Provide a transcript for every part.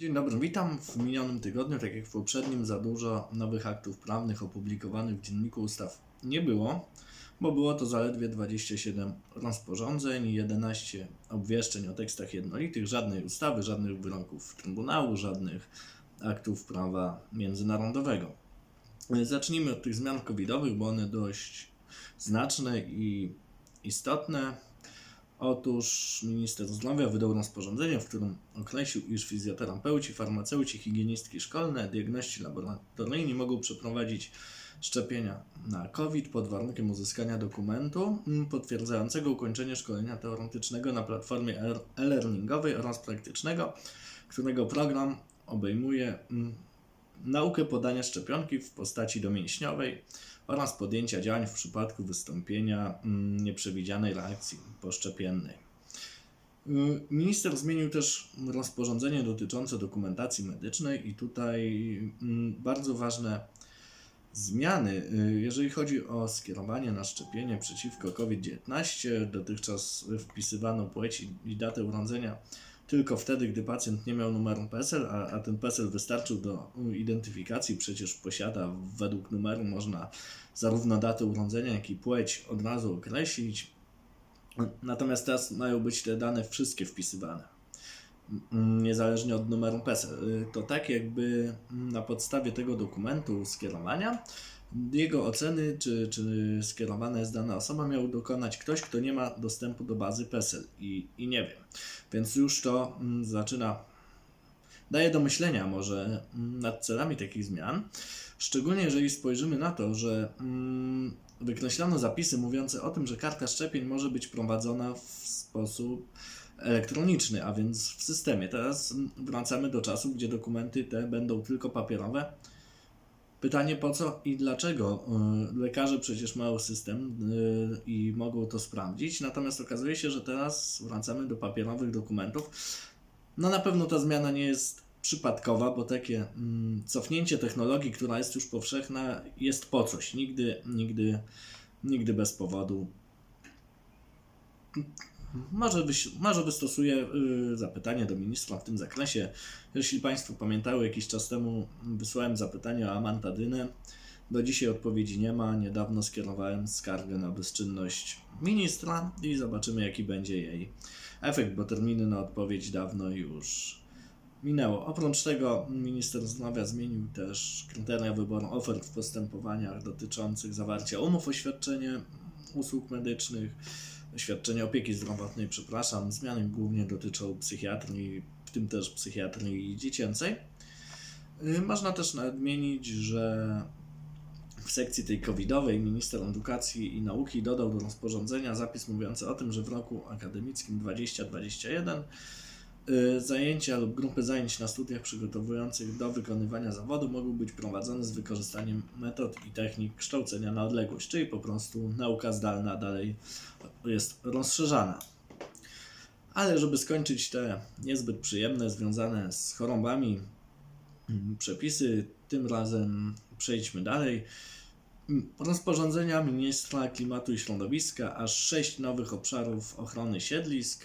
Dzień dobry, witam. W minionym tygodniu, tak jak w poprzednim, za dużo nowych aktów prawnych opublikowanych w Dzienniku Ustaw nie było, bo było to zaledwie 27 rozporządzeń i 11 obwieszczeń o tekstach jednolitych, żadnej ustawy, żadnych wyroków Trybunału, żadnych aktów prawa międzynarodowego. Zacznijmy od tych zmian covidowych, bo one dość znaczne i istotne. Otóż minister zdrowia wydał rozporządzenie, w którym określił, iż fizjoterapeuci, farmaceuci, higienistki szkolne, diagności laboratoryjni mogą przeprowadzić szczepienia na COVID pod warunkiem uzyskania dokumentu potwierdzającego ukończenie szkolenia teoretycznego na platformie e-learningowej oraz praktycznego, którego program obejmuje mm, naukę podania szczepionki w postaci domięśniowej oraz podjęcia działań w przypadku wystąpienia mm, nieprzewidzianej reakcji poszczepiennej. Y, Minister zmienił też rozporządzenie dotyczące dokumentacji medycznej i tutaj mm, bardzo ważne zmiany, y, jeżeli chodzi o skierowanie na szczepienie przeciwko COVID-19. Dotychczas wpisywano płeć i datę urodzenia tylko wtedy, gdy pacjent nie miał numeru PESEL, a, a ten PESEL wystarczył do identyfikacji, przecież posiada według numeru można zarówno datę urodzenia, jak i płeć od razu określić. Natomiast teraz mają być te dane wszystkie wpisywane, niezależnie od numeru PESEL. Y, To tak jakby na podstawie tego dokumentu skierowania jego oceny, czy, czy skierowana jest dana osoba, miał dokonać ktoś, kto nie ma dostępu do bazy PESEL i, i nie wiem. Więc już to mm, zaczyna, daje do myślenia może mm, nad celami takich zmian. Szczególnie jeżeli spojrzymy na to, że mm, wykreślono zapisy mówiące o tym, że karta szczepień może być prowadzona w sposób elektroniczny, a więc w systemie. Teraz wracamy do czasu, gdzie dokumenty te będą tylko papierowe. Pytanie po co i dlaczego? Y, Lekarze przecież mają system y, i mogą to sprawdzić, natomiast okazuje się, że teraz wracamy do papierowych dokumentów. No na pewno ta zmiana nie jest przypadkowa, bo takie mm, cofnięcie technologii, która jest już powszechna, jest po coś. Nigdy, nigdy, nigdy bez powodu. Może, wyś- może wystosuję y, zapytanie do ministra w tym zakresie. Jeśli Państwo pamiętały, jakiś czas temu wysłałem zapytanie o amantadynę. Do dzisiaj odpowiedzi nie ma. Niedawno skierowałem skargę na bezczynność ministra i zobaczymy, jaki będzie jej efekt, bo terminy na odpowiedź dawno już minęło. Oprócz tego minister zdrowia zmienił też kryteria wyboru ofert w postępowaniach dotyczących zawarcia umów o świadczenie usług medycznych, świadczenie opieki zdrowotnej, przepraszam. Zmiany głównie dotyczą psychiatrii, w tym też psychiatrii dziecięcej. Y, Można też nadmienić, że w sekcji tej covidowej minister edukacji i nauki dodał do rozporządzenia zapis mówiący o tym, że w roku akademickim 2021 y, zajęcia lub grupy zajęć na studiach przygotowujących do wykonywania zawodu mogą być prowadzone z wykorzystaniem metod i technik kształcenia na odległość, czyli po prostu nauka zdalna dalej jest rozszerzana. Ale żeby skończyć te niezbyt przyjemne, związane z chorobami mm, przepisy, tym razem przejdźmy dalej. Rozporządzenia ministra klimatu i środowiska, aż sześć nowych obszarów ochrony siedlisk.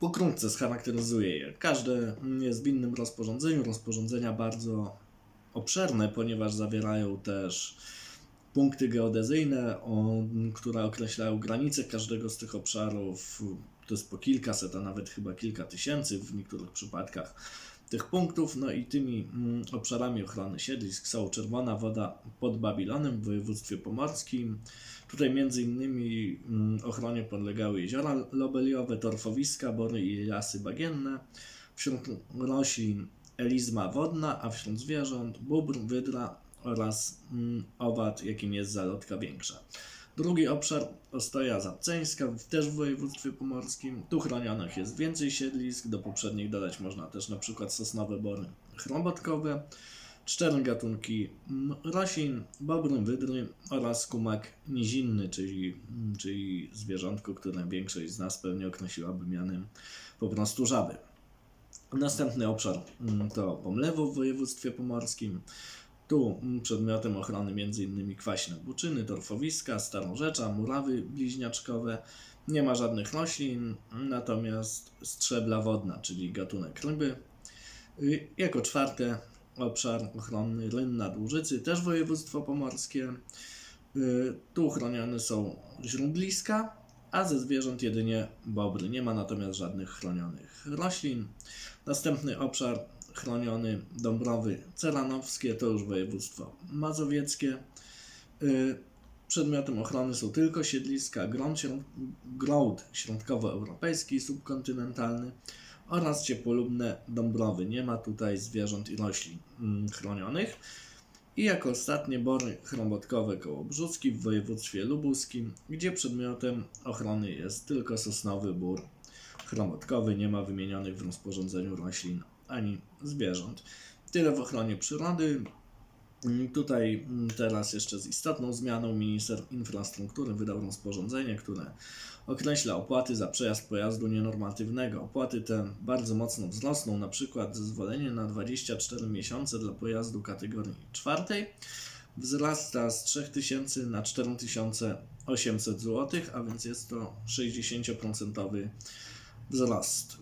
Pokrótce scharakteryzuję je. Każde jest w innym rozporządzeniu. Rozporządzenia bardzo obszerne, ponieważ zawierają też punkty geodezyjne, które określają granice każdego z tych obszarów. To jest po kilkaset, a nawet chyba kilka tysięcy w niektórych przypadkach tych punktów. No i tymi mm, obszarami ochrony siedlisk są Czerwona Woda pod Babilonem w województwie pomorskim. Tutaj między innymi mm, ochronie podlegały jeziora lobeliowe, torfowiska, bory i lasy bagienne. Wśród roślin elizma wodna, a wśród zwierząt bóbr, wydra oraz mm, owad, jakim jest zalotka większa. Drugi obszar Ostoja Zapceńska, też w województwie pomorskim. Tu chronionych jest więcej siedlisk, do poprzednich dodać można też na przykład sosnowe bory chrobotkowe, cztery gatunki roślin, bobry, wydry oraz kumak nizinny, czyli, czyli zwierzątko, które większość z nas pewnie określiłaby mianem po prostu żaby. Następny obszar to Pomlewo w województwie pomorskim. Tu mm, przedmiotem ochrony m.in. kwaśne buczyny, torfowiska, starorzecza, murawy bliźniaczkowe. Nie ma żadnych roślin, natomiast strzebla wodna, czyli gatunek ryby. Y, Jako czwarte obszar ochronny Ryn nad Łużycy, też województwo pomorskie. Y, Tu chronione są źródliska, a ze zwierząt jedynie bobry. Nie ma natomiast żadnych chronionych roślin. Następny obszar chroniony Dąbrowy Ceranowskie, to już województwo mazowieckie. Y, Przedmiotem ochrony są tylko siedliska grąd, grołd środkowoeuropejski i subkontynentalny oraz ciepłolubne dąbrowy. Nie ma tutaj zwierząt i roślin mm, chronionych. I jako ostatnie bory chrobotkowe koło Brzuski w województwie lubuskim, gdzie przedmiotem ochrony jest tylko sosnowy bór chrobotkowy. Nie ma wymienionych w rozporządzeniu roślin ani zwierząt. Tyle w ochronie przyrody. Mm, Tutaj mm, teraz jeszcze z istotną zmianą minister infrastruktury wydał rozporządzenie, które określa opłaty za przejazd pojazdu nienormatywnego. Opłaty te bardzo mocno wzrosną, na przykład zezwolenie na 24 miesiące dla pojazdu kategorii czwartej wzrasta z 3000 na 4800 zł, a więc jest to 60% wzrost.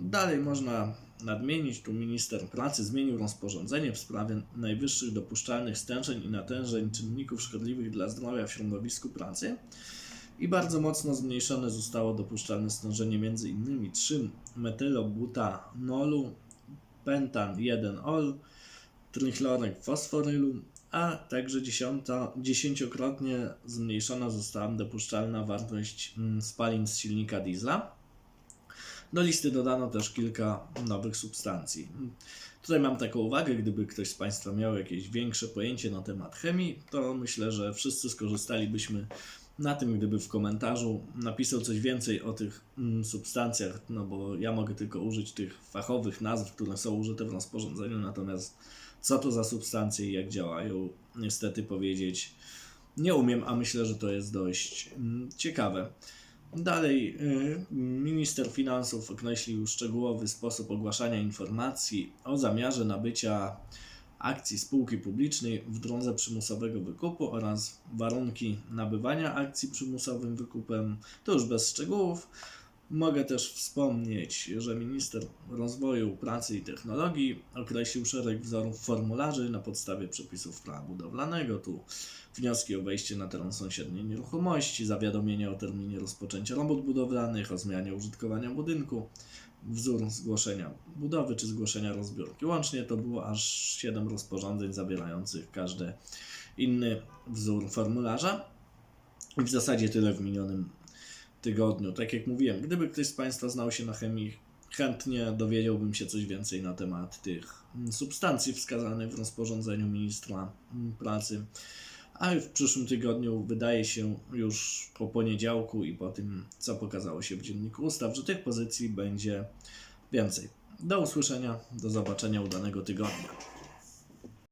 Dalej można nadmienić, tu minister pracy zmienił rozporządzenie w sprawie najwyższych dopuszczalnych stężeń i natężeń czynników szkodliwych dla zdrowia w środowisku pracy i bardzo mocno zmniejszone zostało dopuszczalne stężenie m.in. 3 metylobutanolu, pentan 1-ol, trichlorek fosforylu, a także dziesiąta, dziesięciokrotnie zmniejszona została dopuszczalna wartość mm, spalin z silnika diesla. Do listy dodano też kilka nowych substancji. Tutaj mam taką uwagę, gdyby ktoś z Państwa miał jakieś większe pojęcie na temat chemii, to myślę, że wszyscy skorzystalibyśmy na tym, gdyby w komentarzu napisał coś więcej o tych mm, substancjach, no bo ja mogę tylko użyć tych fachowych nazw, które są użyte w rozporządzeniu, natomiast co to za substancje i jak działają, niestety powiedzieć nie umiem, a myślę, że to jest dość mm, ciekawe. Dalej, y, minister finansów określił szczegółowy sposób ogłaszania informacji o zamiarze nabycia akcji spółki publicznej w drodze przymusowego wykupu oraz warunki nabywania akcji przymusowym wykupem. To już bez szczegółów. Mogę też wspomnieć, że minister rozwoju, pracy i technologii określił szereg wzorów formularzy na podstawie przepisów prawa budowlanego. Tu wnioski o wejście na teren sąsiedniej nieruchomości, zawiadomienie o terminie rozpoczęcia robót budowlanych, o zmianie użytkowania budynku, wzór zgłoszenia budowy czy zgłoszenia rozbiórki. Łącznie to było aż 7 rozporządzeń zawierających każdy inny wzór formularza. I w zasadzie tyle w minionym tygodniu. Tak jak mówiłem, gdyby ktoś z Państwa znał się na chemii, chętnie dowiedziałbym się coś więcej na temat tych substancji wskazanych w rozporządzeniu ministra pracy. A w przyszłym tygodniu wydaje się już po poniedziałku i po tym, co pokazało się w dzienniku ustaw, że tych pozycji będzie więcej. Do usłyszenia, do zobaczenia udanego tygodnia.